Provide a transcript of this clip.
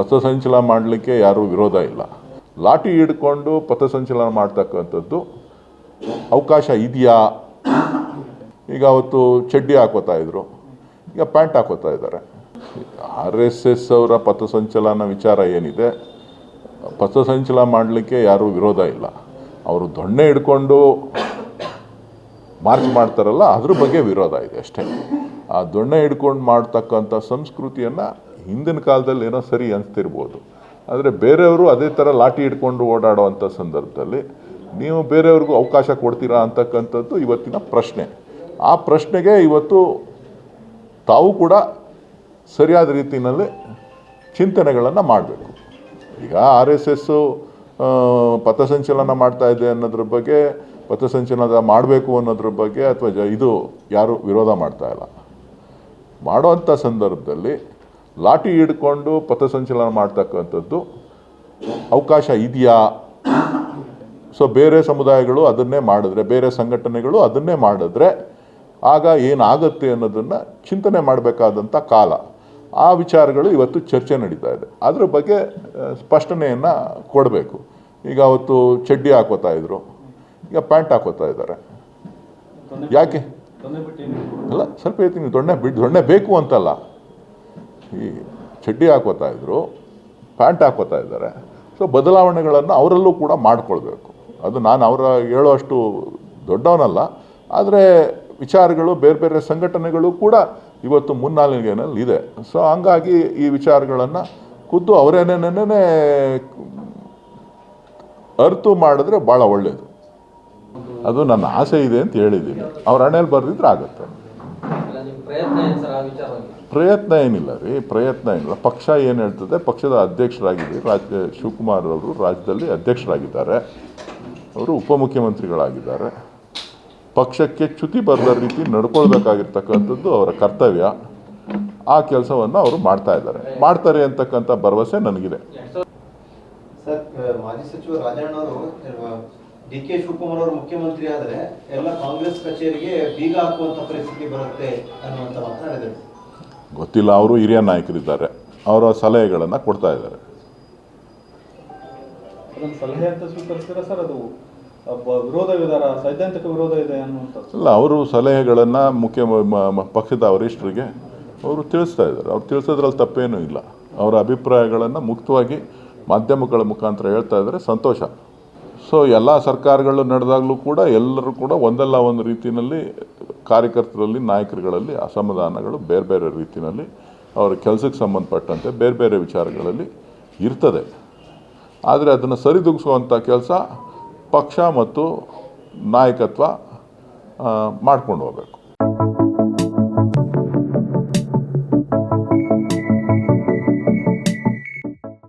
ಪಥಸಂಚಲನ ಮಾಡಲಿಕ್ಕೆ ಯಾರೂ ವಿರೋಧ ಇಲ್ಲ. ಲಾಠಿ ಹಿಡ್ಕೊಂಡು ಪಥಸಂಚಲನ ಮಾಡ್ತಕ್ಕಂಥದ್ದು ಅವಕಾಶ ಇದೆಯಾ? ಈಗ ಅವತ್ತು ಚಡ್ಡಿ ಹಾಕೋತಾ ಇದ್ರು. ಈಗ ಪ್ಯಾಂಟ್ ಹಾಕೋತಾ ಇದ್ದಾರೆ. ಆರ್ ಎಸ್ ಎಸ್ ಅವರ ಪಥಸಂಚಲನ ವಿಚಾರ ಏನಿದೆ? ಪಥಸಂಚಲನ ಮಾಡಲಿಕ್ಕೆ ಯಾರೂ ವಿರೋಧ ಇಲ್ಲ. ಅವರು ದೊಣ್ಣೆ ಹಿಡ್ಕೊಂಡು ಮಾರ್ಚ್ ಮಾಡ್ತಾರಲ್ಲ, ಅದ್ರ ಬಗ್ಗೆ ವಿರೋಧ ಇದೆ ಅಷ್ಟೇ. ಆ ದೊಣ್ಣೆ ಹಿಡ್ಕೊಂಡು ಮಾಡ್ತಕ್ಕಂಥ ಸಂಸ್ಕೃತಿಯನ್ನು ಹಿಂದಿನ ಕಾಲದಲ್ಲಿ ಏನೋ ಸರಿ ಅನಿಸ್ತಿರ್ಬೋದು. ಆದರೆ ಬೇರೆಯವರು ಅದೇ ಥರ ಲಾಠಿ ಹಿಡ್ಕೊಂಡು ಓಡಾಡೋವಂಥ ಸಂದರ್ಭದಲ್ಲಿ ನೀವು ಬೇರೆಯವ್ರಿಗೂ ಅವಕಾಶ ಕೊಡ್ತೀರಾ ಅಂತಕ್ಕಂಥದ್ದು ಇವತ್ತಿನ ಪ್ರಶ್ನೆ. ಆ ಪ್ರಶ್ನೆಗೆ ಇವತ್ತು ತಾವು ಕೂಡ ಸರಿಯಾದ ರೀತಿಯಲ್ಲಿ ಚಿಂತನೆಗಳನ್ನು ಮಾಡಬೇಕು. ಈಗ ಆರ್ ಎಸ್ ಎಸ್ಸು ಪಥಸಂಚಲನ ಮಾಡ್ತಾ ಇದೆ ಅನ್ನೋದ್ರ ಬಗ್ಗೆ ಪಥಸಂಚಲನ ಮಾಡಬೇಕು ಅನ್ನೋದ್ರ ಬಗ್ಗೆ ಅಥವಾ ಇದು ಯಾರು ವಿರೋಧ ಮಾಡ್ತಾ ಇಲ್ಲ. ಮಾಡೋವಂಥ ಸಂದರ್ಭದಲ್ಲಿ ಲಾಠಿ ಹಿಡ್ಕೊಂಡು ಪಥಸಂಚಲನ ಮಾಡ್ತಕ್ಕಂಥದ್ದು ಅವಕಾಶ ಇದೆಯಾ? ಸೊ ಬೇರೆ ಸಮುದಾಯಗಳು ಅದನ್ನೇ ಮಾಡಿದ್ರೆ ಬೇರೆ ಸಂಘಟನೆಗಳು ಅದನ್ನೇ ಮಾಡಿದ್ರೆ ಆಗ ಏನಾಗುತ್ತೆ ಅನ್ನೋದನ್ನು ಚಿಂತನೆ ಮಾಡಬೇಕಾದಂಥ ಕಾಲ. ಆ ವಿಚಾರಗಳು ಇವತ್ತು ಚರ್ಚೆ ನಡೀತಾ ಇದೆ. ಅದ್ರ ಬಗ್ಗೆ ಸ್ಪಷ್ಟನೆಯನ್ನು ಕೊಡಬೇಕು. ಈಗ ಅವತ್ತು ಚಡ್ಡಿ ಹಾಕೋತಾ ಇದ್ರು. ಈಗ ಪ್ಯಾಂಟ್ ಹಾಕೋತಾ ಇದ್ದಾರೆ. ಯಾಕೆ? ಅಲ್ಲ ಸ್ವಲ್ಪ ಹೇಳ್ತೀನಿ ದೊಣ್ಣೆ ಬಿಡ್ ದೊಣ್ಣೆ ಬೇಕು ಅಂತಲ್ಲ. ಈ ಚಡ್ಡಿ ಹಾಕೋತಾ ಇದ್ದರು ಪ್ಯಾಂಟ್ ಹಾಕೋತಾ ಇದ್ದಾರೆ. ಸೊ ಬದಲಾವಣೆಗಳನ್ನು ಅವರಲ್ಲೂ ಕೂಡ ಮಾಡಿಕೊಳ್ಬೇಕು. ಅದು ನಾನು ಅವರ ಹೇಳೋಷ್ಟು ದೊಡ್ಡವನಲ್ಲ. ಆದರೆ ವಿಚಾರಗಳು ಬೇರೆ ಬೇರೆ ಸಂಘಟನೆಗಳು ಕೂಡ ಇವತ್ತು ಮುನ್ನಾಲಿಗೆನಲ್ಲಿ ಇದೆ. ಸೊ ಹಂಗಾಗಿ ಈ ವಿಚಾರಗಳನ್ನು ಖುದ್ದು ಅವರೇನೇನೇ ಅರ್ತು ಮಾಡಿದ್ರೆ ಭಾಳ ಒಳ್ಳೆಯದು ಅದು ನನ್ನ ಆಸೆ ಇದೆ ಅಂತ ಹೇಳಿದ್ದೀನಿ. ಅವ್ರ ಹಣೆಯಲ್ಲಿ ಬರೆದಿದ್ರೆ ಆಗುತ್ತೆ. ಪ್ರಯತ್ನ ಏನು ಆ ವಿಚಾರವಾಗಿ ಪ್ರಯತ್ನ ಏನಿಲ್ಲ ರೀ ಪ್ರಯತ್ನ ಏನಿಲ್ಲ. ಪಕ್ಷ ಏನು ಹೇಳ್ತದೆ ಪಕ್ಷದ ಅಧ್ಯಕ್ಷರಾಗಿದ್ದೀವಿ ರಾಜ್ಯ ಶಿವಕುಮಾರ್ ಅವರು ರಾಜ್ಯದಲ್ಲಿ ಅಧ್ಯಕ್ಷರಾಗಿದ್ದಾರೆ. ಅವರು ಉಪಮುಖ್ಯಮಂತ್ರಿಗಳಾಗಿದ್ದಾರೆ. ಪಕ್ಷಕ್ಕೆ ಚ್ಯುತಿ ಬರದ ರೀತಿ ನಡ್ಕೊಳ್ಬೇಕಾಗಿರ್ತಕ್ಕಂಥದ್ದು ಅವರ ಕರ್ತವ್ಯ. ಆ ಕೆಲಸವನ್ನು ಅವರು ಮಾಡ್ತಾ ಇದ್ದಾರೆ. ಮಾಡ್ತಾರೆ ಅಂತಕ್ಕಂಥ ಭರವಸೆ ನನಗಿದೆ. ಡಿ ಕೆ ಶಿವಕುಮಾರ್ ಅವರು ಮುಖ್ಯಮಂತ್ರಿ ಆದರೆ ಎಲ್ಲ ಕಾಂಗ್ರೆಸ್ ಕಚೇರಿಗೆ ಬೀಗ ಹಾಕುವಂತ ಪರಿಸ್ಥಿತಿ ಬರುತ್ತೆ ಅನ್ನುವಂತ ಮಾತನಾಡಿದರು ಗೊತ್ತಿಲ್ಲ ಅವರು ಹಿರಿಯ ನಾಯಕರಿದ್ದಾರೆ. ಅವರ ಸಲಹೆಗಳನ್ನು ಕೊಡ್ತಾ ಇದ್ದಾರೆ. ಸಲಹೆ ಅಂತ ಸ್ವೀಕರಿಸಿದ್ರೆ ಸರ್ ಅದು ವಿರೋಧ ವಿಧಾನ ಸೈದ್ಧಾಂತಿಕ ವಿರೋಧ ಇದೆ ಅನ್ನುವಂಥದ್ದು. ಇಲ್ಲ ಅವರು ಸಲಹೆಗಳನ್ನು ಮುಖ್ಯ ಪಕ್ಷದ ವರಿಷ್ಠರಿಗೆ ಅವರು ತಿಳಿಸ್ತಾ ಇದ್ದಾರೆ. ಅವ್ರು ತಿಳಿಸೋದ್ರಲ್ಲಿ ತಪ್ಪೇನೂ ಇಲ್ಲ. ಅವರ ಅಭಿಪ್ರಾಯಗಳನ್ನು ಮುಕ್ತವಾಗಿ ಮಾಧ್ಯಮಗಳ ಮುಖಾಂತರ ಹೇಳ್ತಾ ಇದ್ದಾರೆ. ಸಂತೋಷ. ಸೊ ಎಲ್ಲ ಸರ್ಕಾರಗಳು ನಡೆದಾಗಲೂ ಕೂಡ ಎಲ್ಲರೂ ಕೂಡ ಒಂದಲ್ಲ ಒಂದು ರೀತಿಯಲ್ಲಿ ಕಾರ್ಯಕರ್ತರಲ್ಲಿ, ನಾಯಕರುಗಳಲ್ಲಿ ಅಸಮಾಧಾನಗಳು ಬೇರೆ ಬೇರೆ ರೀತಿಯಲ್ಲಿ ಅವರ ಕೆಲಸಕ್ಕೆ ಸಂಬಂಧಪಟ್ಟಂತೆ ಬೇರೆ ಬೇರೆ ವಿಚಾರಗಳಲ್ಲಿ ಇರ್ತದೆ. ಆದರೆ ಅದನ್ನು ಸರಿದೂಗಿಸುವಂಥ ಕೆಲಸ ಪಕ್ಷ ಮತ್ತು ನಾಯಕತ್ವ ಮಾಡ್ಕೊಂಡು ಹೋಗಬೇಕು.